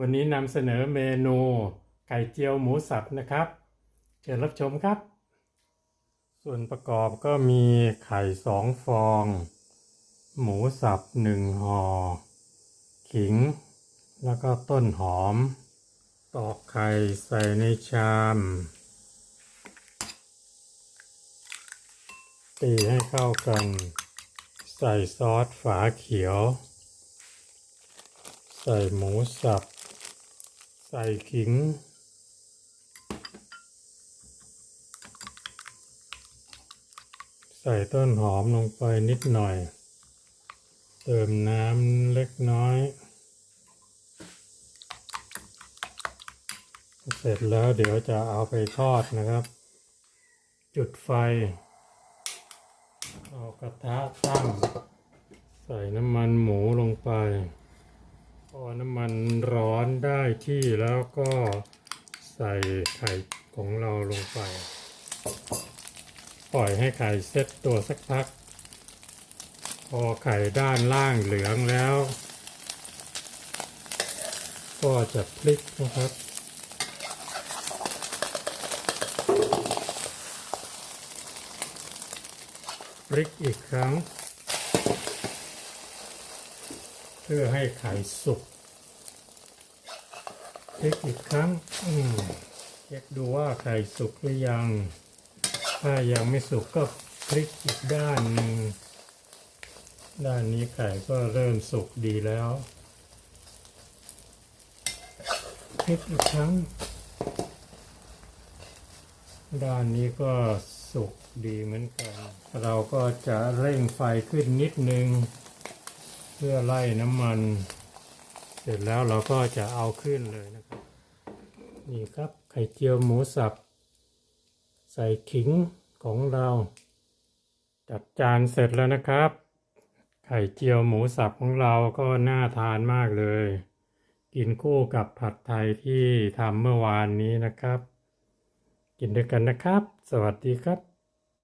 วันนี้นำเสนอเมนูไก่เจียวหมูสับนะครับเชิญรับชมครับ ส่วนประกอบก็มีไข่สองฟอง หมูสับหนึ่งห่อ ขิง แล้วก็ต้นหอม ตอกไข่ใส่ในชาม ตีให้เข้ากัน ใส่ซอสฝาเขียว ใส่หมูสับ ใส่ขิง ใส่ต้นหอมลงไปนิดหน่อย เติมน้ำเล็กน้อย เสร็จแล้วเดี๋ยวจะเอาไปทอดนะครับ จุดไฟ เอากระทะตั้ง ใส่น้ำมันหมูลงไป พอน้ำมันร้อนได้ที่แล้วก็ใส่ไข่ของเราลงไป ปล่อยให้ไข่เซ็ตตัวสักพัก พอไข่ด้านล่างเหลืองแล้ว ก็จะพลิกนะครับ พลิกอีกครั้ง เพื่อให้ไข่สุกพลิกอีกครั้งเช็คดูว่าไข่สุกหรือยัง ถ้ายังไม่สุกก็พลิกอีกด้านหนึ่งด้านนี้ไข่ก็เริ่มสุกดีแล้วพลิกอีกครั้ง ด้านนี้ก็สุกดีเหมือนกัน เราก็จะเร่งไฟขึ้นนิดนึง เพื่อไล่น้ำมัน เสร็จแล้วเราก็จะเอาขึ้นเลยนะครับ นี่ครับไข่เจียวหมูสับ ใส่ขิงของเรา จัดจานเสร็จแล้วนะครับ ไข่เจียวหมูสับของเราก็น่าทานมากเลย กินคู่กับผัดไทยที่ทำเมื่อวานนี้นะครับ กินด้วยกันนะครับ สวัสดีครับ